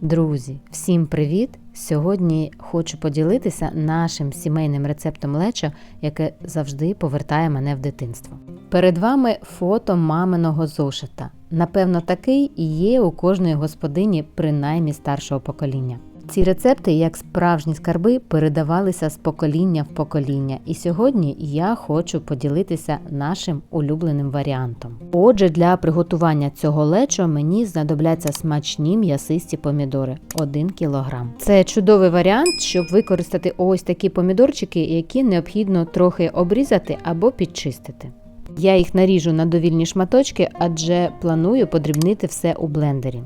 Друзі, всім привіт! Сьогодні хочу поділитися нашим сімейним рецептом лечо, яке завжди повертає мене в дитинство. Перед вами фото маминого зошита. Напевно, такий і є у кожної господині, принаймні старшого покоління. Ці рецепти, як справжні скарби, передавалися з покоління в покоління, і сьогодні я хочу поділитися нашим улюбленим варіантом. Отже, для приготування цього лечо мені знадобляться смачні м'ясисті помідори 1 кг. Це чудовий варіант, щоб використати ось такі помідорчики, які необхідно трохи обрізати або підчистити. Я їх наріжу на довільні шматочки, адже планую подрібнити все у блендері.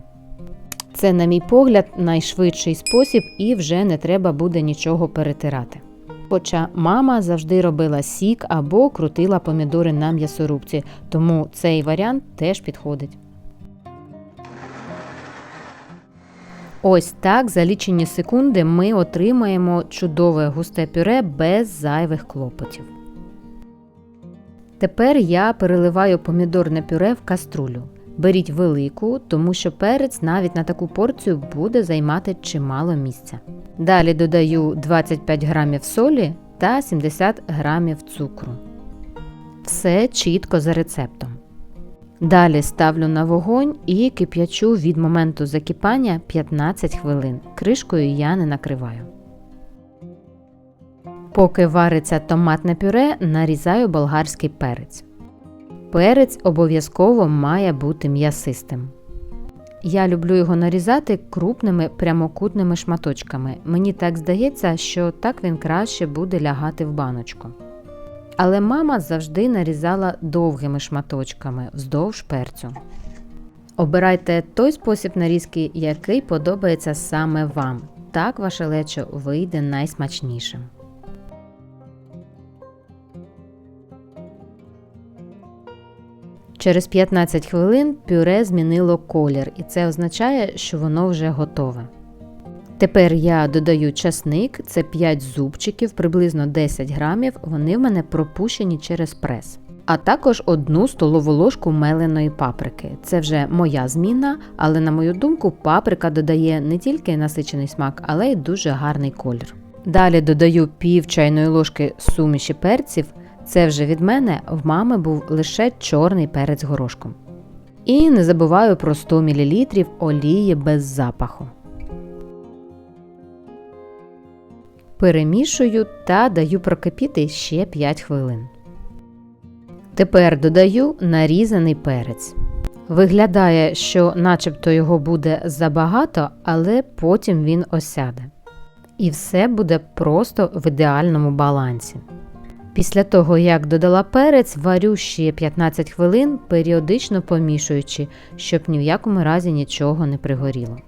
Це, на мій погляд, найшвидший спосіб і вже не треба буде нічого перетирати. Хоча мама завжди робила сік або крутила помідори на м'ясорубці, тому цей варіант теж підходить. Ось так за лічені секунди ми отримаємо чудове густе пюре без зайвих клопотів. Тепер я переливаю помідорне пюре в каструлю. Беріть велику, тому що перець навіть на таку порцію буде займати чимало місця. Далі додаю 25 грамів солі та 70 грамів цукру. Все чітко за рецептом. Далі ставлю на вогонь і кип'ячу від моменту закипання 15 хвилин. Кришкою я не накриваю. Поки вариться томатне пюре, нарізаю болгарський перець. Перець обов'язково має бути м'ясистим. Я люблю його нарізати крупними прямокутними шматочками. Мені так здається, що так він краще буде лягати в баночку. Але мама завжди нарізала довгими шматочками вздовж перцю. Обирайте той спосіб нарізки, який подобається саме вам. Так ваше лечо вийде найсмачнішим. Через 15 хвилин пюре змінило колір, і це означає, що воно вже готове. Тепер я додаю часник, це 5 зубчиків, приблизно 10 грамів, вони в мене пропущені через прес. А також одну столову ложку меленої паприки. Це вже моя зміна, але на мою думку, паприка додає не тільки насичений смак, але й дуже гарний колір. Далі додаю пів чайної ложки суміші перців. Це вже від мене в мами був лише чорний перець горошком. І не забуваю про 100 мл олії без запаху. Перемішую та даю прокипіти ще 5 хвилин. Тепер додаю нарізаний перець. Виглядає, що начебто його буде забагато, але потім він осяде. І все буде просто в ідеальному балансі. Після того, як додала перець, варю ще 15 хвилин, періодично помішуючи, щоб ні в якому разі нічого не пригоріло.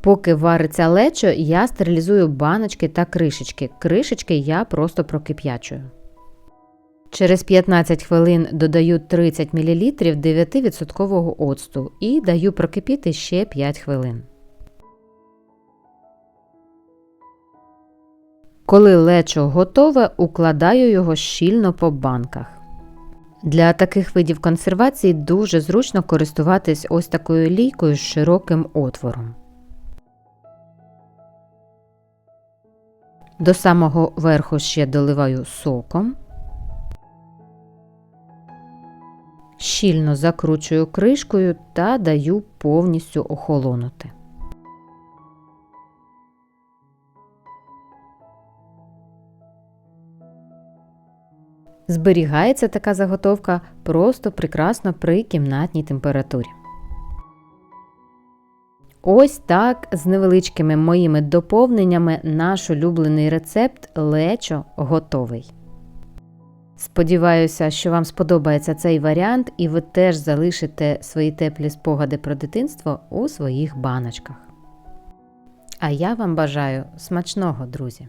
Поки вариться лечо, я стерилізую баночки та кришечки. Кришечки я просто прокип'ячую. Через 15 хвилин додаю 30 мл 9% оцту і даю прокипіти ще 5 хвилин. Коли лечо готове, укладаю його щільно по банках. Для таких видів консервації дуже зручно користуватись ось такою лійкою з широким отвором. До самого верху ще доливаю соком. Щільно закручую кришкою та даю повністю охолонути. Зберігається така заготовка просто прекрасно при кімнатній температурі. Ось так з невеличкими моїми доповненнями наш улюблений рецепт лечо готовий. Сподіваюся, що вам сподобається цей варіант, і ви теж залишите свої теплі спогади про дитинство у своїх баночках. А я вам бажаю смачного, друзі!